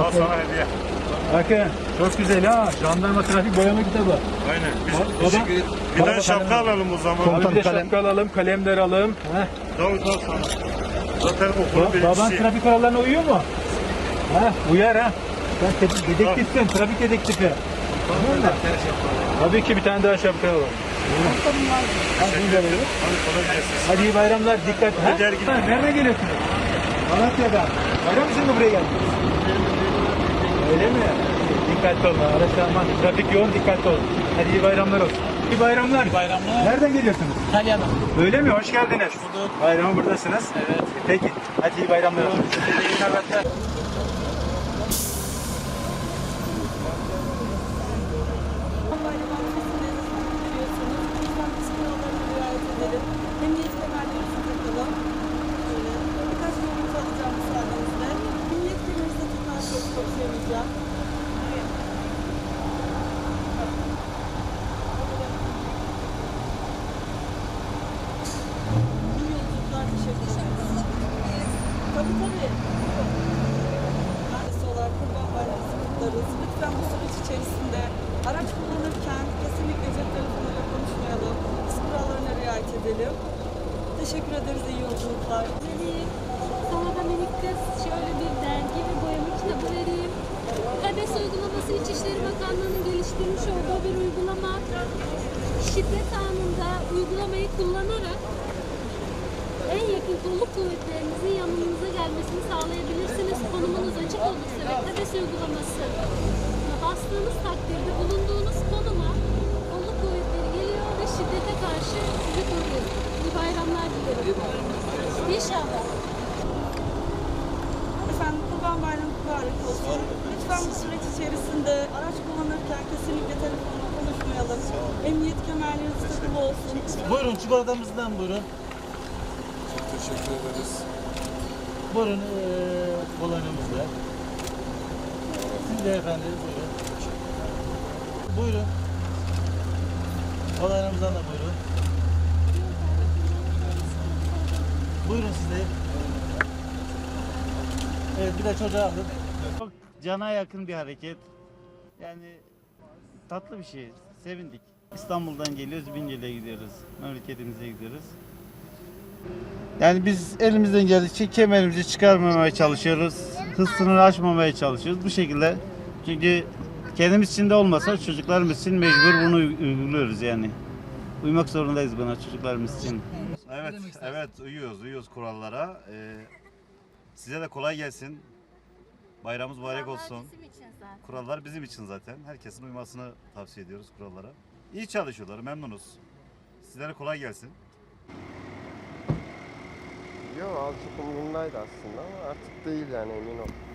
Al sana hediye. Bakın çok güzel ha. Jandarma trafik boyama kitabı. Aynen. Biz baba-. Bir tane şapka kalem- alalım o zaman. Abi bir de kalem. şapka alalım, kalemler alalım. Heh. Davut al sana. Zaten okulun Ba- baban birincisi. trafik kurallarına uyuyor mu? Ha, uyar ha. Te- dedektifsin, trafik dedektifi. Tamam mı? Tabii ki bir tane daha şapka alalım. Hadi iyi bayramlar, dikkat. Ha, Nereden geliyorsunuz? Malatya'dan. Bayram için mi buraya geldiniz? Öyle mi? Dikkatli olun. Araçlar aman trafik yoğun, dikkatli olun. Hadi iyi bayramlar olsun. İyi bayramlar. İyi bayramlar. Nereden geliyorsunuz? İtalya'dan. Öyle mi? Hoş geldiniz. bulduk. Bayramı buradasınız. Evet. Peki. Hadi iyi bayramlar olsun. Lütfen biz kurallarına riayet edelim. Emniyet kemerlerimizi takalım. Şöyle birkaç görüntü alacağım müsaadenizle. Emniyet kemerinizi takmak çok çok seveceğim. İyi yolculuklar, teşekkür ederim. Maalesef olarak Kurban Bayramımızı kutlarız. Lütfen bu süreç içerisinde araç kullanırken kesinlikle cep telefonuyla konuşmayalım. Biz kurallarına riayet edelim. Teşekkür ederiz, iyi yolculuklar. vereyim. Sana da minik kız şöyle bir dergi ve boyama kitabı vereyim. KABES uygulaması İçişleri Bakanlığı'nın geliştirmiş olduğu bir uygulama. Şiddet anında uygulamayı kullanarak en yakın kolluk kuvvetlerinizin yanınıza gelmesini sağlayabilirsiniz. Konumunuz açık olursa ve KABES uygulaması bastığınız takdirde bulunduğunuz konuma kolluk kuvvetleri geliyor ve şiddete karşı sizi koruyor. İyi bayramlar dilerim. İnşallah. Efendim Kurban Bayramı mübarek olsun. Lütfen bu süreç içerisinde araç kullanırken kesinlikle telefonla konuşmayalım. Emniyet kemerleriniz takılı olsun. Buyurun çikolatamızdan buyurun. Teşekkür ederiz. Buyurun da. Siz de efendim buyurun. Buyurun. Kolonyamızdan da buyurun. Buyurun siz de. Evet bir de çocuğa alın. Çok cana yakın bir hareket. Yani tatlı bir şey. Sevindik. İstanbul'dan geliyoruz, Bingöl'e gidiyoruz. Memleketimize gidiyoruz. Yani biz elimizden geldikçe kemerimizi çıkarmamaya çalışıyoruz. Hız sınırı aşmamaya çalışıyoruz bu şekilde. Çünkü kendimiz için de olmasa çocuklarımız için mecbur bunu uy- uyguluyoruz yani. Uymak zorundayız buna çocuklarımız için. Evet, evet uyuyoruz, uyuyoruz kurallara. Ee, size de kolay gelsin. Bayramımız mübarek olsun. Kurallar bizim için zaten. Herkesin uymasını tavsiye ediyoruz kurallara. İyi çalışıyorlar, memnunuz. Sizlere kolay gelsin. Yok azıcık umurumdaydı aslında ama artık değil yani emin ol.